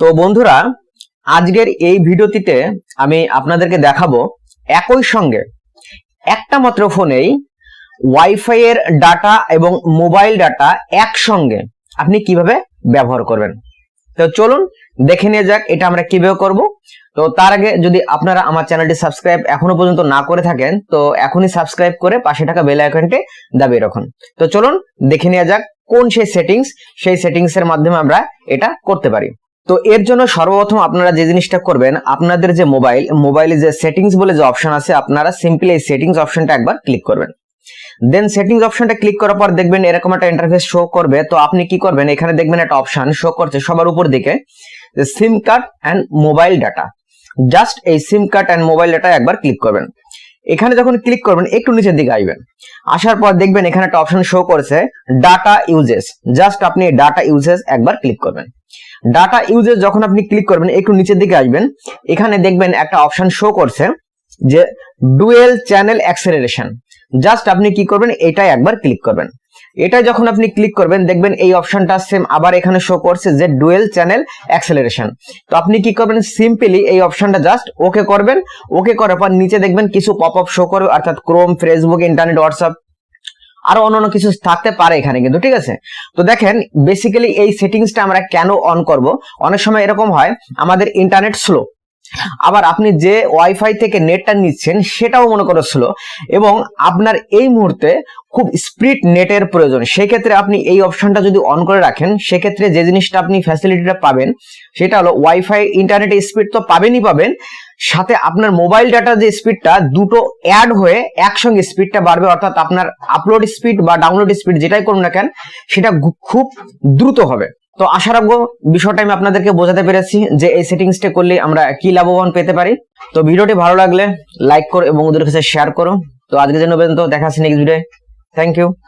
তো বন্ধুরা, আজকের এই ভিডিওটিতে আমি আপনাদেরকে দেখাবো একই সঙ্গে একটা মাত্র ফোনেই ওয়াইফাই এর ডাটা এবং মোবাইল ডাটা একসঙ্গে আপনি কীভাবে ব্যবহার করবেন। তো চলুন দেখে নিয়ে যাক এটা আমরা কীভাবে করব। তো তার আগে যদি আপনারা আমার চ্যানেলটি সাবস্ক্রাইব এখনও পর্যন্ত না করে থাকেন, তো এখনই সাবস্ক্রাইব করে পাশে থাকা বেল আইকনটি দাবিয়ে রাখুন। তো চলুন দেখে নেওয়া যাক কোন সেই সেটিংস সেই সেটিংস এর মাধ্যমে আমরা এটা করতে পারি। তো এর জন্য সর্বপ্রথম আপনারা যে জিনিসটা করবেন, আপনাদের যে মোবাইল মোবাইলে যে সেটিংস বলে যে অপশন আছে, আপনারা সিম্পলি এই সেটিংস অপশনটা একবার ক্লিক করবেন। দেন সেটিংস অপশনটা ক্লিক করার পর দেখবেন এরকম একটা ইন্টারফেস শো করবে। তো আপনি কি করবেন? এখানে দেখবেন একটা অপশন শো করছে সবার উপর দিকে SIM card and mobile data just এই SIM card and mobile data একবার ক্লিক করবেন। এখানে যখন ক্লিক করবেন, একটু নিচের দিকে আসবেন আসার পর দেখবেন এখানে একটা অপশন শো করেছে ডাটা ইউজেস জাস্ট আপনি ডাটা ইউজেস একবার ক্লিক করবেন। ডাটা ইউজেস যখন আপনি ক্লিক করবেন, একটু নিচের দিকে আসবেন এখানে দেখবেন একটা অপশন শো করছে যে ডুয়েল চ্যানেল অ্যাক্সেলারেশন জাস্ট আপনি কি করবেন, এটাই একবার ক্লিক করবেন। এটা যখন আপনি ক্লিক করবেন, দেখবেন এই অপশনটা সেম আবার এখানে শো করছে যে ডুয়েল চ্যানেল অ্যাক্সেলারেশন তো আপনি কি করবেন? সিম্পলি এই অপশনটা জাস্ট ওকে করবেন। ওকে করার পর নিচে দেখবেন কিছু পপ আপ শো করবে, অর্থাৎ ক্রোম ফেসবুক ইন্টারনেট হোয়াটসঅ্যাপ আরও অন্যান্য কিছু থাকতে পারে এখানে কিন্তু, ঠিক আছে? তো দেখেন বেসিক্যালি এই সেটিংসটা আমরা কেন অন করব? অনেক সময় এরকম হয়, আমাদের ইন্টারনেট স্লো আবার আপনি যে ওয়াইফাই থেকে নেটটা নিচ্ছেন, সেটাও মনে করো স্লো এবং আপনার এই মুহূর্তে খুব স্পিড নেটের প্রয়োজন। সেক্ষেত্রে আপনি এই অপশনটা যদি অন করে রাখেন, সেক্ষেত্রে যে জিনিসটা আপনি ফ্যাসিলিটিটা পাবেন, সেটা হলো ওয়াইফাই ইন্টারনেটের স্পিড তো পাবেনই পাবেন, সাথে আপনার মোবাইল ডাটার যে স্পিডটা দুটো অ্যাড হয়ে একসঙ্গে স্পিডটা বাড়বে, অর্থাৎ আপনার আপলোড স্পিড বা ডাউনলোড স্পিড যেটাই করুন না কেন, সেটা খুব দ্রুত হবে। তো আশা রাখব বিষয়টা আমি আপনাদেরকে বোঝাতে পেরেছি যে এই সেটিংসটা করলে আমরা কি লাভবান পেতে পারি। তো ভিডিওটি ভালো লাগলে লাইক করো এবং ওদের কাছে শেয়ার করো। তো আজকের জন্য পর্যন্ত দেখা আছে নেক্সট ভিডিও Thank you.